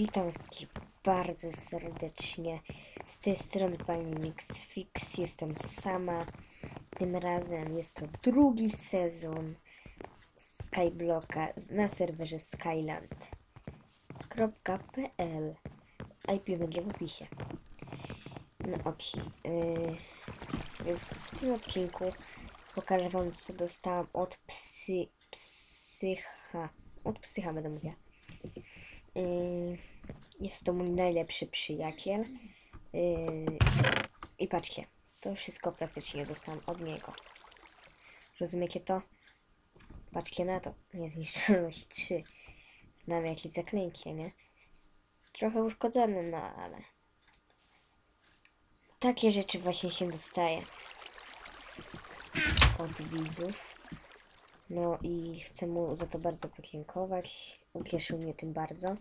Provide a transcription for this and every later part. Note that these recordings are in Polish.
Witam wszystkich bardzo serdecznie. Z tej strony pani Mixfix. Jestem sama. Tym razem jest to drugi sezon Skyblocka na serwerze Skyland.pl IP będzie w opisie. No okej. Yy, więc w tym odcinku pokażę wam co dostałam od psy, psycha. Od psycha będę mówiła. Yy, jest to mój najlepszy przyjaciel. Yy, I patrzcie, to wszystko praktycznie dostałam od niego. Rozumiecie to? Patrzcie na to. Niezniszczalność 3. Nawet jakieś zaklęcie, nie? Trochę uszkodzone, no ale... Takie rzeczy właśnie się dostaje od widzów. No i chcę mu za to bardzo podziękować. Ucieszył mnie tym bardzo.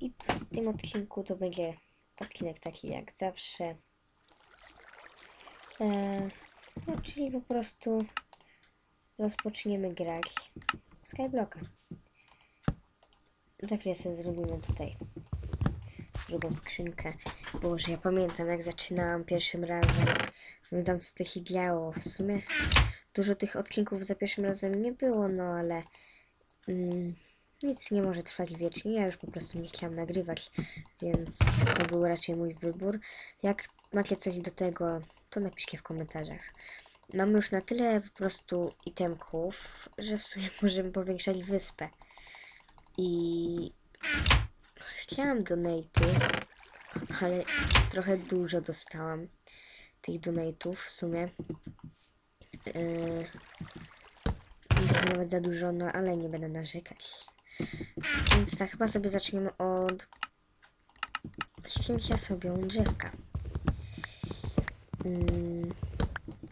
I w tym odcinku to będzie odcinek taki jak zawsze. Eee, no, czyli po prostu rozpoczniemy grać w Skyblocka. Za chwilę sobie zrobimy tutaj drugą skrzynkę. Boże, ja pamiętam jak zaczynałam pierwszym razem. Pamiętam co to się działo. W sumie dużo tych odcinków za pierwszym razem nie było, no ale mm, nic nie może trwać wiecznie. Ja już po prostu nie chciałam nagrywać, więc to był raczej mój wybór. Jak macie coś do tego, to napiszcie w komentarzach. Mam już na tyle po prostu itemków, że w sumie możemy powiększać wyspę. I chciałam donaty, ale trochę dużo dostałam tych donate'ów w sumie. Yy, trochę nawet za dużo, no ale nie będę narzekać. Więc tak, chyba sobie zaczniemy od ścięcia sobie drzewka.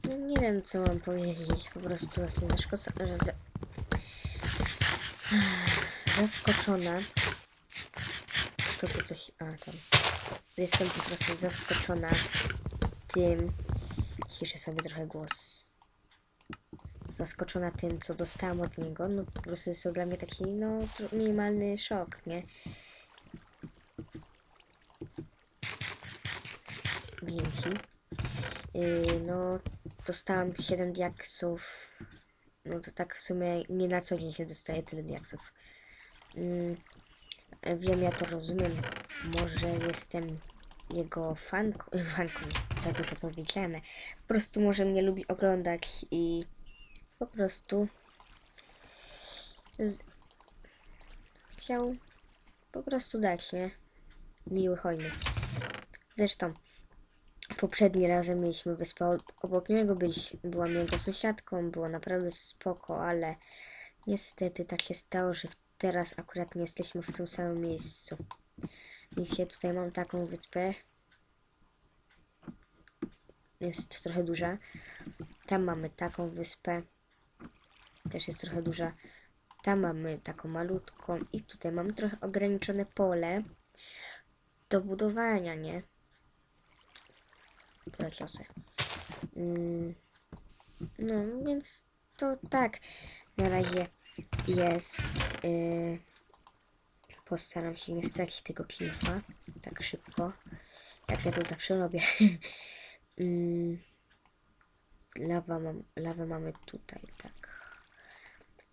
No nie wiem, co mam powiedzieć. Po prostu jestem zaszkodzona, że za... zaskoczona. To to coś... A, tam. Jestem po prostu zaskoczona tym... Ciszę sobie trochę głos. Zaskoczona tym, co dostałam od niego. No po prostu jest to dla mnie taki, no, minimalny szok, nie? Więc yy, no, dostałam 7 diaksów. No to tak w sumie nie na co dzień się dostaje tyle diaksów. Yy, wiem, ja to rozumiem. Może jestem jego fanką, fanką, za dużo powiedziane. Po prostu może mnie lubi oglądać i po prostu z... chciał po prostu dać, nie? Miły hojny. Zresztą poprzedni razem mieliśmy wyspę obok niego, byś, byłam jego sąsiadką, było naprawdę spoko, ale niestety tak się stało, że teraz akurat nie jesteśmy w tym samym miejscu. Widzicie, tutaj mam taką wyspę. Jest trochę duża. Tam mamy taką wyspę. Też jest trochę duża. Tam mamy taką malutką. I tutaj mamy trochę ograniczone pole do budowania, nie? Se. Mm, no, więc to tak. Na razie jest. Yy, Postaram się nie stracić tego klifa tak szybko, jak ja to zawsze robię. mm, lawa mam, lawę mamy tutaj, tak.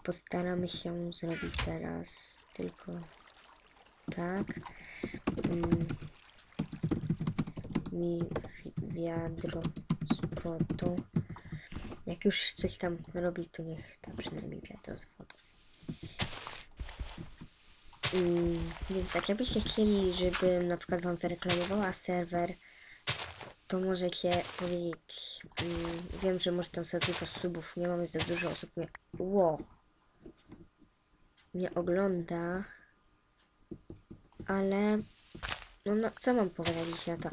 Postaramy się zrobić teraz tylko tak. Mm, mi wi- wiadro z wodą. Jak już coś tam robi, to niech tam przynajmniej wiadro z wodą. Mm, więc tak, jakbyście chcieli, żebym na przykład wam zareklamowała serwer, to możecie powiedzieć. Mm, wiem, że może tam za dużo subów, nie mamy za dużo osób mnie. Ło! Nie ogląda. Ale. No, no, co mam powiedzieć na to?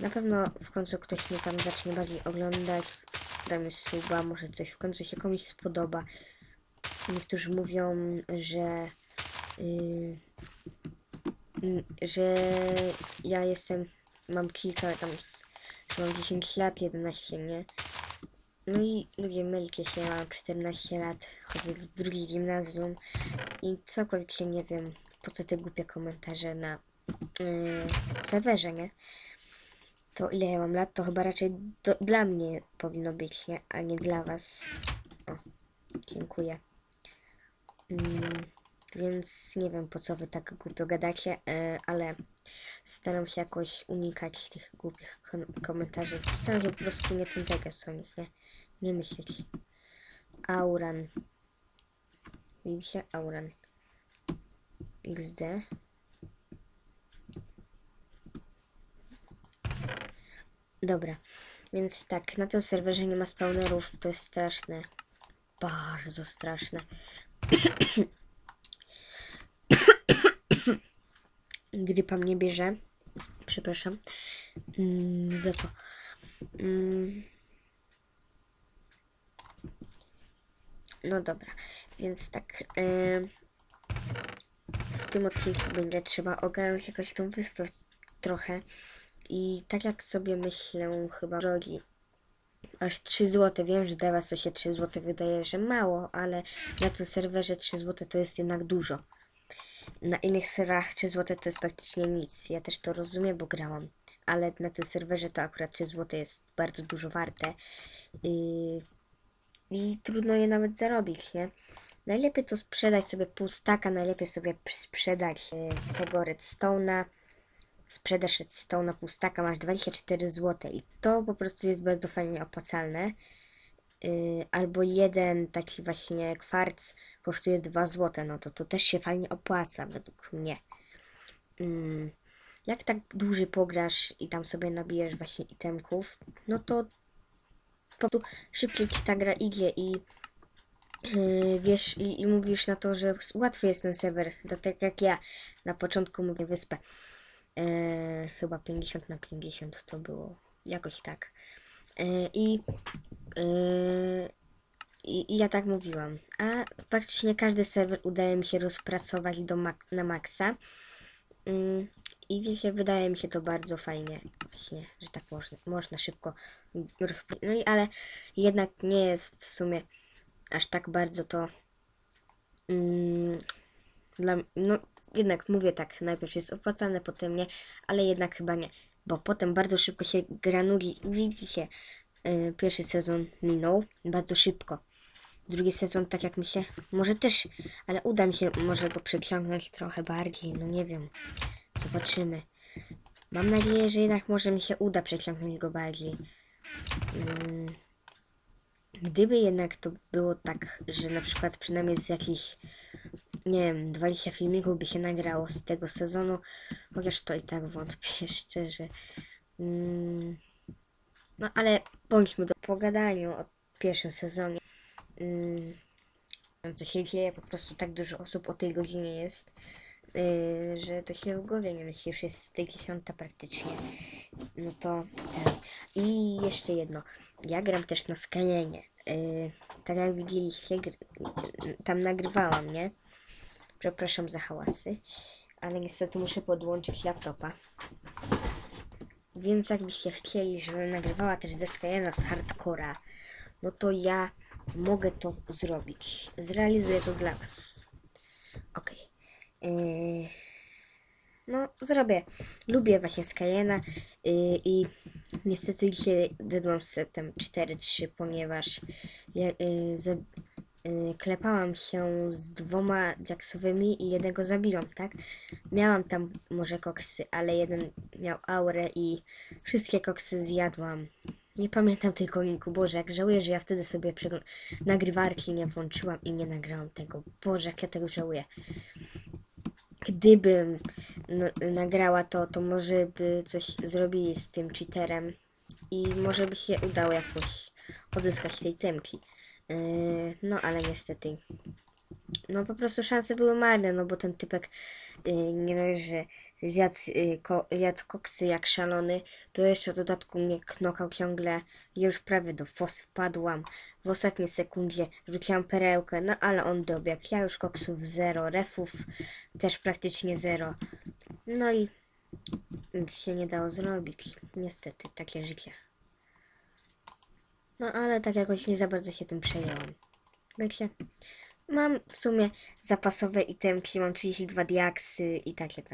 Na pewno w końcu ktoś mnie tam zacznie bardziej oglądać. Damy suba, może coś w końcu się komuś spodoba. Niektórzy mówią, że y, y, że ja jestem, mam kilka tam, że mam 10 lat, 11, nie? No i ludzie mylcie się, mam 14 lat, chodzę do drugiej gimnazjum i całkowicie nie wiem, po co te głupie komentarze na yy, serwerze, nie? To ile ja mam lat, to chyba raczej do, dla mnie powinno być, nie? A nie dla was. O, dziękuję. Mm, więc nie wiem po co wy tak głupio gadacie, e, ale staram się jakoś unikać tych głupich kom komentarzy. Staram się po prostu nie tym teges o nich, nie? Nie myśleć. Auran. Widzicie? Auran. XD. Dobra, więc tak, na tym serwerze nie ma spawnerów, to jest straszne. Bardzo straszne. Grypa mnie bierze. Przepraszam. Mm, za to. Mm. No dobra, więc tak. Yy, w tym odcinku będzie trzeba ogarnąć jakoś tą wyspę trochę. I tak jak sobie myślę, chyba drogi aż 3 zł. Wiem, że dla Was to się 3 zł wydaje, że mało, ale na tym serwerze 3 zł to jest jednak dużo. Na innych serwerach 3 zł to jest praktycznie nic. Ja też to rozumiem, bo grałam. Ale na tym serwerze to akurat 3 zł jest bardzo dużo warte. I, i trudno je nawet zarobić, nie? Najlepiej to sprzedać sobie pół staka, najlepiej sobie sprzedać y, tego redstone'a sprzedaż redstone na pustaka masz 24 zł i to po prostu jest bardzo fajnie opłacalne. Yy, albo jeden taki właśnie kwarc kosztuje 2 zł, no to to też się fajnie opłaca według mnie. Yy, jak tak dłużej pograsz i tam sobie nabijesz właśnie itemków, no to po prostu szybciej ci ta gra idzie i yy, wiesz i, i mówisz na to, że łatwy jest ten serwer, tak jak ja na początku mówię wyspę. E, chyba 50 na 50 to było jakoś tak. I, e, i, I ja tak mówiłam. A praktycznie każdy serwer udaje mi się rozpracować do na maksa. Mm, I wiecie, wydaje mi się to bardzo fajnie, właśnie, że tak można, można szybko No i ale jednak nie jest w sumie aż tak bardzo to mm, dla, no, jednak mówię tak, najpierw jest opłacalne, potem nie, ale jednak chyba nie, bo potem bardzo szybko się gra nudzi. Widzicie, yy, pierwszy sezon minął bardzo szybko. Drugi sezon, tak jak mi się, może też, ale uda mi się może go przeciągnąć trochę bardziej, no nie wiem, zobaczymy. Mam nadzieję, że jednak może mi się uda przeciągnąć go bardziej. Yy. Gdyby jednak to było tak, że na przykład przynajmniej z jakichś nie wiem, 20 filmików by się nagrało z tego sezonu, chociaż to i tak wątpię szczerze. Mm, no ale bądźmy do pogadaniu o pierwszym sezonie. Mm, co się dzieje, po prostu tak dużo osób o tej godzinie jest, yy, że to się w głowie nie myśli, już jest tej dziesiąta praktycznie. No to ten. I jeszcze jedno. Ja gram też na Skyenie. Yy, tak jak widzieliście, tam nagrywałam, nie? Przepraszam za hałasy, ale niestety muszę podłączyć laptopa. Więc jakbyście chcieli, żebym nagrywała też ze Skyena z hardcora, no to ja mogę to zrobić. Zrealizuję to dla Was. Ok. Yy, no, zrobię. Lubię właśnie Skyena yy, i niestety dzisiaj dedłam setem 4-3, ponieważ ja, yy, Y, klepałam się z dwoma jaksowymi i jednego zabiłam, tak? Miałam tam może koksy, ale jeden miał aurę i wszystkie koksy zjadłam. Nie pamiętam tylko linku. Boże, jak żałuję, że ja wtedy sobie nagrywarki nie włączyłam i nie nagrałam tego. Boże, jak ja tego żałuję. Gdybym nagrała to, to może by coś zrobili z tym cheaterem i może by się udało jakoś odzyskać tej temki. Yy, no ale niestety. No po prostu szanse były marne, no bo ten typek yy, nie należy zjadł, yy, ko, koksy jak szalony, to jeszcze w dodatku mnie knokał ciągle. Już prawie do fos wpadłam. W ostatniej sekundzie rzuciłam perełkę, no ale on dobiegł. Ja już koksów zero, refów też praktycznie zero. No i nic się nie dało zrobić. Niestety, takie życie. No ale tak jakoś nie za bardzo się tym przejęłam. Wiecie? mam w sumie zapasowe itemki, mam 32 diaksy i takie tam.